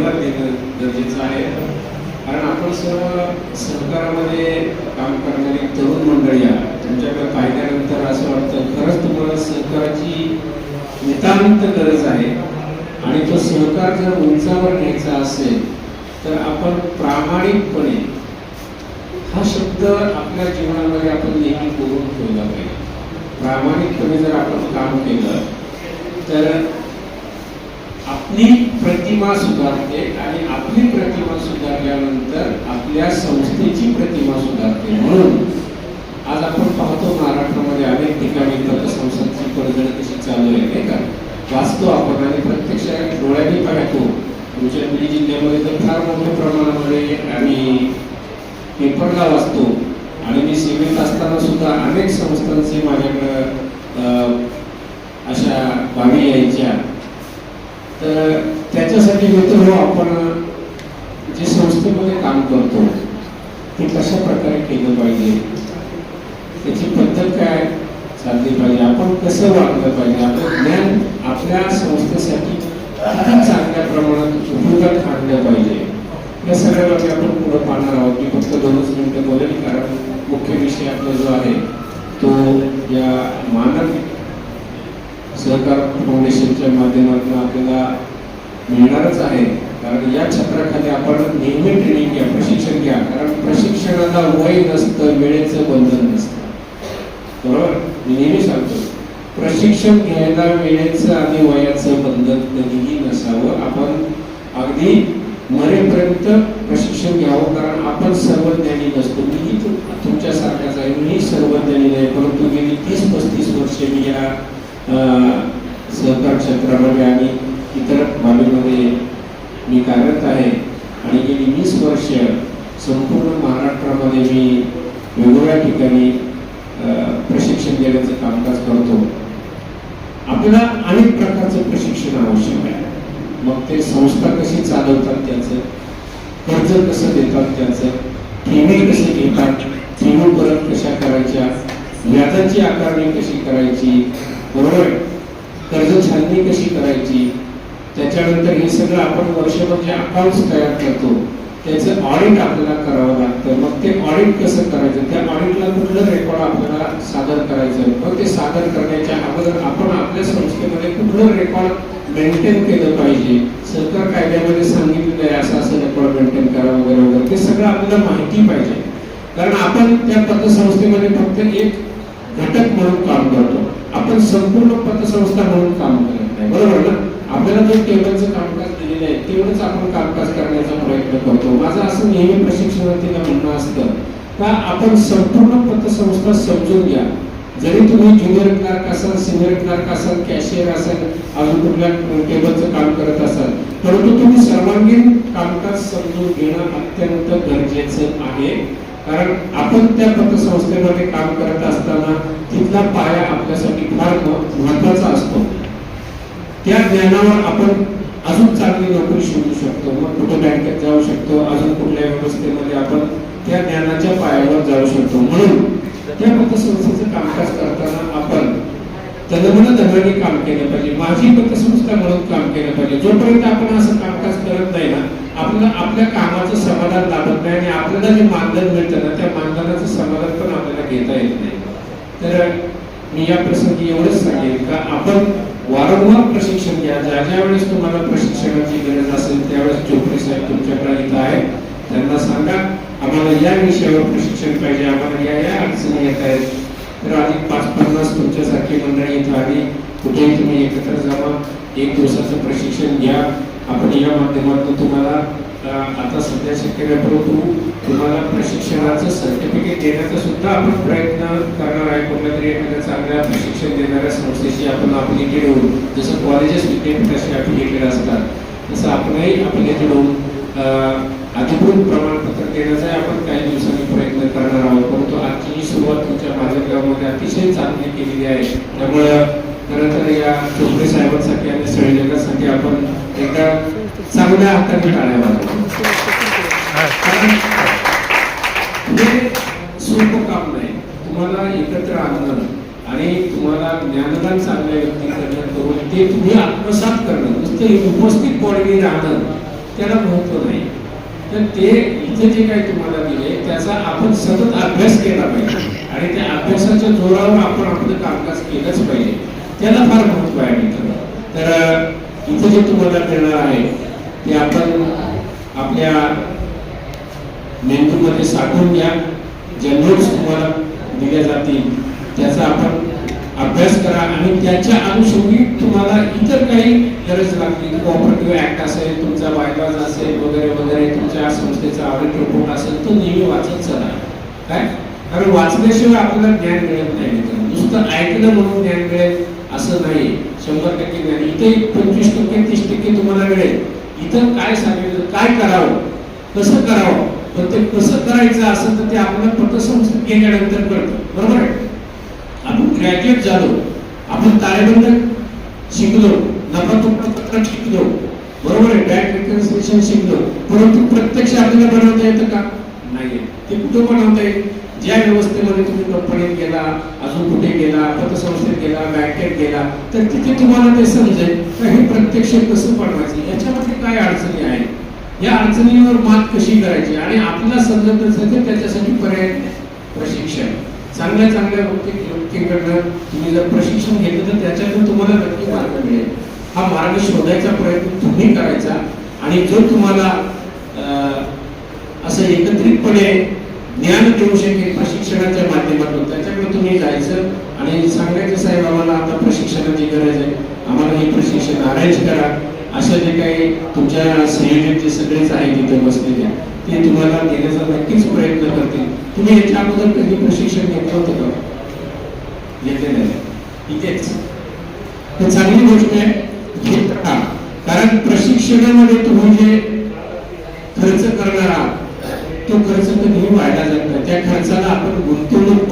धन्यवाद देणं गरजेचं आहे. कारण आपण सर्व सहकारामध्ये काम करणारी तरुण मंडळी आहात. तुमच्याकडे पाहिल्यानंतर असं वाटतं खरंच तुम्हाला सहकाराची नितांत गरज आहे. आणि तो सहकार जर उंचावर घ्यायचा असेल तर आपण प्रामाणिकपणे हा शब्द आपल्या जीवनामध्ये आपण नेहमी करून ठेवला पाहिजे. प्रामाणिकपणे जर आपण काम केलं तर आपली प्रतिमा सुधारते आणि आपली प्रतिमा सुधारल्यानंतर आपल्या संस्थेची प्रतिमा सुधारते म्हणून. आज आपण पाहतो महाराष्ट्रामध्ये अनेक ठिकाणी पतसंस्थांची पडझड कशी चालू आहे नाही का? वाचतो आपण आणि प्रत्यक्ष डोळ्यांनी पाहतो तुमच्या बीड जिल्ह्यामध्ये तर फार मोठ्या प्रमाणामध्ये आम्ही पेपरला वाचतो. आणि मी सेवेत असताना सुद्धा अनेक संस्थांचे माझ्याकडं अशा बाबी यायच्या. त्याच्यासाठी मित्र हो आपण जे संस्थेमध्ये काम करतो ते कशा प्रकारे केलं पाहिजे? त्याची पद्धत काय चालली पाहिजे? आपण कसं वागलं पाहिजे? आपलं ज्ञान आपल्या संस्थेसाठी किती चांगल्या प्रमाणात उपयोगात आणलं पाहिजे? या सगळ्या बाबी आपण पुढे पाहणार आहोत. मी फक्त दोनच मिनिटं बोलेल कारण मुख्य विषय आपला जो आहे तो या मानक सहकार फाउंडेशनच्या माध्यमातून आपल्याला मिळणारच आहे. कारण या छत्राखाली आपण नेहमी ट्रेनिंग घ्या प्रशिक्षण घ्या. कारण प्रशिक्षणाला वय नसतं वेळेचं बंधन नसतं. बरोबर? मी नेहमी सांगतो. प्रशिक्षण घ्यायला वेळेचं आणि वयाचं बंधन कधीही नसावं. आपण अगदी मरेपर्यंत प्रशिक्षण घ्यावं कारण आपण सर्वज्ञानी नसतो. मी तुमच्या तुमच्यासारखाच आहे. मी सर्वज्ञानी नाही परंतु गेली तीस पस्तीस वर्षे मी या सहकार क्षेत्रामध्ये आणि इतर बाबीमध्ये मी कार्यरत आहे आणि गेली वीस वर्ष संपूर्ण महाराष्ट्रामध्ये मी वेगवेगळ्या ठिकाणी प्रशिक्षण देण्याचं कामकाज करतो. आपल्याला अनेक प्रकारचं प्रशिक्षण आवश्यक आहे. मग ते संस्था कशी चालवतात त्याचं कर्ज कसं देतात त्याचं ठेवी कसे घेतात ठेवी परत कशा करायच्या व्याजाची आकारणी कशी करायची बरोबर आहे? कर्ज छाननी कशी करायची तर हे सगळं आपण वर्षभर जे अकाउंट्स तयार करतो. त्याचं ऑडिट आपल्याला करावं लागतं. मग ते ऑडिट कसं करायचं? त्या ऑडिटला कुठलं रेकॉर्ड आपल्याला सादर करायचं? मग ते सादर करण्याच्या अगोदर आपण आपल्या संस्थेमध्ये कुठलं रेकॉर्ड मेंटेन केलं पाहिजे? सरकार कायद्यामध्ये सांगितलेलं आहे असं असं रेकॉर्ड मेंटेन करा वगैरे वगैरे. ते सगळं आपल्याला माहिती पाहिजे. कारण आपण त्या पतसंस्थेमध्ये फक्त एक घटक म्हणून काम करतो. आपण संपूर्ण पतसंस्था म्हणून काम करत नाही बरोबर ना आपल्याला जो टेबलचं कामकाज दिलेलं आहे. तेवढंच आपण कामकाज करण्याचा प्रयत्न करतो. माझं असं नेहमी प्रशिक्षणार्थीला म्हणणं असतं का आपण संपूर्ण पतसंस्था समजून घ्या. जरी तुम्ही ज्युनियर क्लार्क असाल सिनियर क्लार्क असाल कॅशियर असाल अजून कुठल्या टेबलचं काम करत असाल परंतु तुम्ही सर्वांगीण कामकाज समजून घेणं अत्यंत गरजेचं आहे. कारण आपण त्या पतसंस्थेमध्ये काम करत असताना तिथला पाया आपल्यासाठी फार महत्त्वाचा असतो. त्या ज्ञानावर आपण अजून चांगली नोकरी शोधू शकतो मग कुठे बँकेत जाऊ शकतो अजून कुठल्या व्यवस्थेमध्ये आपण त्या ज्ञानाच्या पायावर जाऊ शकतो. म्हणून त्या पतसंस्थेचं कामकाज करताना आपण तनमन धनाने काम केलं पाहिजे. माझी पतसंस्था म्हणून काम केलं पाहिजे. जोपर्यंत आपण असं कामकाज करत नाही ना आपल्याला आपल्या कामाचं समाधान लाभत नाही आणि आपल्याला जे मानधन मिळतं ना त्या मानधनाचं समाधान पण आपल्याला घेता येत नाही. तर मी या प्रसंगी एवढंच सांगेन का आपण वारंवार प्रशिक्षण घ्या. ज्या ज्या वेळेस तुम्हाला प्रशिक्षणाची गरज असेल त्यावेळेस चोपडे साहेब तुमच्याकडे इथं आहे त्यांना सांगा आम्हाला या विषयावर प्रशिक्षण पाहिजे आम्हाला या या अडचणी येत आहेत. तर अधिक पाच पन्नास तुमच्यासारखी मंडळी इथं आली. कुठेही तुम्ही एकत्र जावा. एक दिवसाचं प्रशिक्षण घ्या. आपण या माध्यमातून तुम्हाला आता सध्या शक्य नाही परंतु तुम्हाला प्रशिक्षणाचं सर्टिफिकेट देण्याचा सुद्धा आपण प्रयत्न करणार आहे. कोणत्या तरी एखाद्या चांगल्या प्रशिक्षण देणाऱ्या संस्थेशी आपण अफिलिएटेड होऊन जसं कॉलेजेस विद्यापीठाशी अफिलिएटेड असतात तसं आपणही आपल्याकडून होऊन अधिकृत प्रमाणपत्र देण्याचा आपण काही दिवसांनी प्रयत्न करणार आहोत. परंतु आजची ही सुरुवात तुमच्या माझ्या अतिशय चांगली केलेली आहे. त्यामुळं खरं तर या चोपडे साहेबांसाठी आणि सगळ्या आपण एका चांगल्या हाताने टाळ्या वाजवतो हे सोपं काम नाही. तुम्हाला एकत्र आणणं आणि तुम्हाला ज्ञानदान चांगल्या व्यक्तीकडनं करून ते तुम्ही आत्मसात करणं नुसतं उपस्थित बॉडीने राहणं त्याला महत्त्व नाही. तर ते इथे जे काही तुम्हाला दिले त्याचा आपण सतत अभ्यास केला पाहिजे. आणि त्या अभ्यासाच्या जोरावर आपण आपलं कामकाज केलंच पाहिजे. त्याला फार महत्त्व आहे मित्र तर इथे जे तुम्हाला मिळणार आहे ते आपण आपल्या मेंदूमध्ये साठवून घ्या. ज्या नोट्स तुम्हाला दिल्या जातील त्याचा आपण अभ्यास करा आणि त्याच्या अनुषंगी तुम्हाला इतर काही गरज लागली कॉपरेटिव्ह ऍक्ट असेल तुमचा बायलॉज असेल वगैरे वगैरे तुमच्या संस्थेचा ऑडिट रिपोर्ट असेल तो नेहमी वाचत चला. काय? कारण वाचल्याशिवाय आपल्याला ज्ञान मिळत नाही नुसतं ऐकलं म्हणून ज्ञान मिळेल असं नाही. शंभर टक्के ज्ञान. इथे पंचवीस टक्के तीस टक्के तुम्हाला मिळेल. इथं काय सांगितलं काय करावं कसं करावं पण ते कसं करायचं असं तर ते आपल्याला पतसंस्थेत गेल्यानंतर कळतं. बरोबर आहे? आपण ग्रॅज्युएट झालो आपण ताळेबंद शिकलो नफा तोटा शिकलो. बरोबर आहे? बँक रिकन्सिलेशन शिकलो. परंतु प्रत्यक्ष आपल्याला बनवता येतं का? नाही ते कुठं बनवता येईल? ज्या व्यवस्थेमध्ये तुम्ही कंपनीत गेला अजून कुठे गेला पतसंस्थेत गेला बँकेत गेला तर तिथे तुम्हाला ते समजेल का हे प्रत्यक्ष कसं बनवायचं? याच्यामध्ये या अडचणीवर मात कशी करायची? आणि आपला समजत असेल तर त्याच्यासाठी पर्याय प्रशिक्षण. चांगल्या चांगल्या व्यक्तीकडनं तुम्ही जर प्रशिक्षण घेतलं तर त्याच्यातून तुम्हाला नक्की मार्ग मिळेल. हा मार्ग शोधायचा प्रयत्न तुम्ही करायचा. आणि जो तुम्हाला अं, असं एकत्रितपणे ज्ञान देऊ शकेल प्रशिक्षणाच्या माध्यमातून त्याच्याकडे तुम्ही जायचं आणि सांगायचं साहेब आम्हाला आता प्रशिक्षणाची गरज आहे. आम्हाला हे प्रशिक्षण अरेंज करा. अशा जे काही तुमच्या संयोजक जे सगळेच आहेत तिथे बसलेले ते तुम्हाला देण्याचा नक्कीच प्रयत्न करतील. तुम्ही याच्या अगोदर कधी प्रशिक्षण घेतलं होतं का? घेतलेलं आहे इथेच. तर चांगली गोष्ट आहे घेत राहा. कारण प्रशिक्षणामध्ये तुम्ही जे खर्च करणार आहात तो खर्च कधीही वाढला जात नाही. त्या खर्चाला आपण गुंतवणूक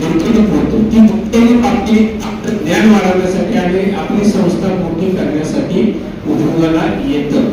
गुंतवणूक म्हणतो. ती गुंतवणूक आपली आपलं ज्ञान वाढवण्यासाठी आणि आपली संस्था मोठी करण्यासाठी उपयोगाला येतं तुम्ही